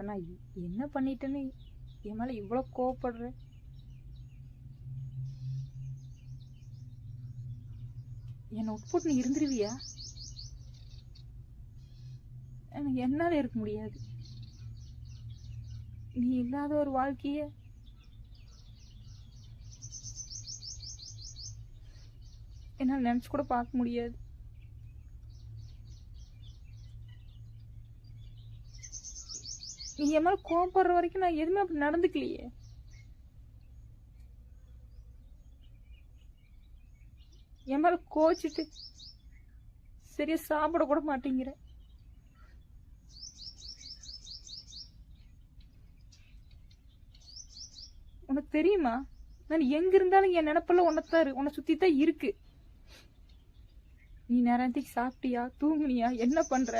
இப்ப நான் என்ன பண்ணிட்டேன்னு என் மேலே இவ்வளோ கோவப்படுறேன் என்னை உட்போட்டு நீ இருந்துருவியா? எனக்கு என்னால் இருக்க முடியாது. நீ இல்லாத ஒரு வாழ்க்கைய என்னால் நினச்சி கூட பார்க்க முடியாது. நீ என் மேலே கோவப்படுற வரைக்கும் நான் எதுவுமே அப்படி நடந்துக்கலையே. என் மேலே கோச்சிட்டு சரியா சாப்பிட கூட மாட்டேங்கிற. உனக்கு தெரியுமா? நான் எங்க இருந்தாலும் என் நினப்பெல்லாம் உனத்தாரு இரு உன்னை சுத்தி தான் இருக்கு. நீ நேரத்துக்கு சாப்பிட்டியா? தூங்குனியா? என்ன பண்ற?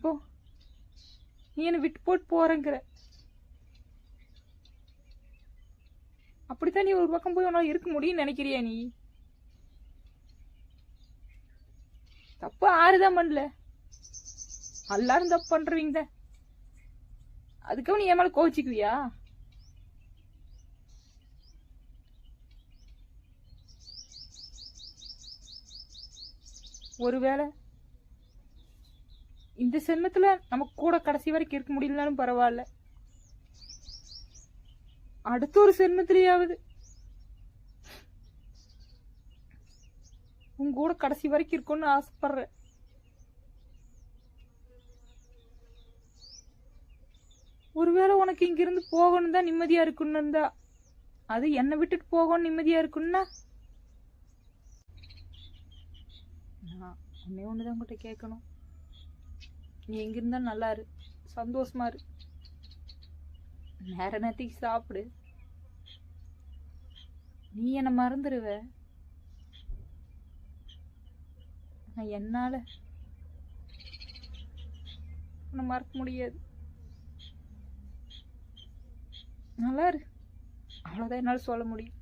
போ. நீ என்னை விட்டு போட்டு போறேங்கிற. அப்படித்தான் நீ ஒரு பக்கம் போய் உன்னால இருக்க முடியும்னு நினைக்கிறியா நீ? தப்பு ஆறுதான் பண்ணல எல்லாரும் தப்பு பண்றவங்க. தான் நீ என் மேல கோச்சிக்குவியா ஒருவேளை இந்த சென்மத்தில் நமக்கு கூட கடைசி வரைக்கும் இருக்க முடியலனாலும் பரவாயில்ல. அடுத்த ஒரு சென்மத்திலேயாவது உங்க கூட கடைசி வரைக்கும் இருக்கும்னு ஆசைப்படுறேன். ஒருவேளை உனக்கு இங்கிருந்து போகணும் தான் நிம்மதியா இருக்குன்னு இருந்தா அது என்னை விட்டுட்டு போகணும் நிம்மதியா இருக்குன்னா நான் ஒன்னே தான் உங்கள்கிட்ட கேட்கணும். நீ எங்க இருந்தா நல்லா இரு சந்தோஷமா இரு நேர நேரத்துக்கு சாப்பிடு. நீ என்ன மறந்துடுவ நான் என்னால உன்னை மறக்க முடியாது. நல்லா இரு அவ்வளோதான் என்னால் சொல்ல முடியும்.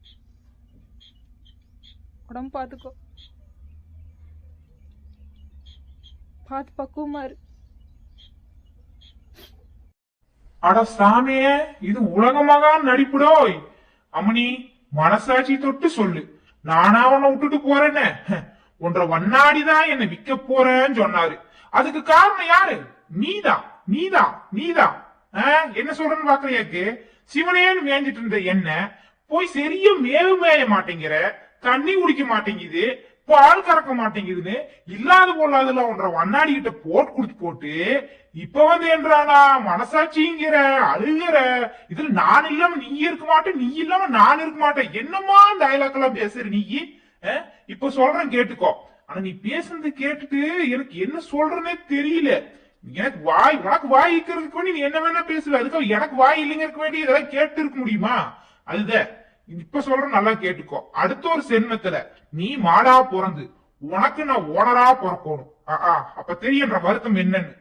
உடம்பு பார்த்துக்கோ பார்த்து பக்குவமா இரு அட சாமியே இது உலகமாக நடிப்புடோய். அம்மனி மனசாட்சி தொட்டு சொல்லு. நானா உன்னை விட்டுட்டு போறேன்னு? ஒன்ற வண்ணாடிதான் என்னை விக்க போறேன்னு சொன்னாரு. அதுக்கு காரணம் யாரு? நீதான் நீதான் நீதான் என்ன சொல்றேன்னு பாக்குறியாக்கு சிவனேன்னு வேண்டிட்டு இருந்த என்ன போய் சரியா மேவு மேய மாட்டேங்கிற தண்ணி குடிக்க மாட்டேங்குது பால் கறக்க மாட்டேங்குதுன்னு இல்லாத பொருளாதுல ஒன்றரை வண்ணாடி கிட்ட போட்டு கொடுத்து போட்டு இப்ப வந்து என்றானா மனசாட்சிங்கிற அழுகிற இதுல நான் இல்லாம நீ இருக்க மாட்டேன் நீ இல்லாம நான் இருக்க மாட்டேன் என்னமா டயலாக் எல்லாம் பேசுற நீ? இப்ப சொல்றேன் கேட்டுக்கோ. ஆனா நீ பேசுனது கேட்டுட்டு எனக்கு என்ன சொல்றேனே தெரியல. எனக்கு வாய் உனக்கு வாய் இருக்கிறதுக்கு வேண்டி நீ என்ன வேணா பேசுவ. அதுக்கு எனக்கு வாய் இல்லைங்கிறதுக்கு வேண்டி இதெல்லாம் கேட்டு இருக்க முடியுமா? அதுதான். இப்ப சொல்ற நல்லா கேட்டுக்கோ. அடுத்த ஒரு சென்மத்துல நீ மாடா பிறந்து உனக்கு நான் ஓனரா பிறக்கணும். ஆ, ஆ, அப்ப தெரியன்ற வருத்தம் என்னன்னு.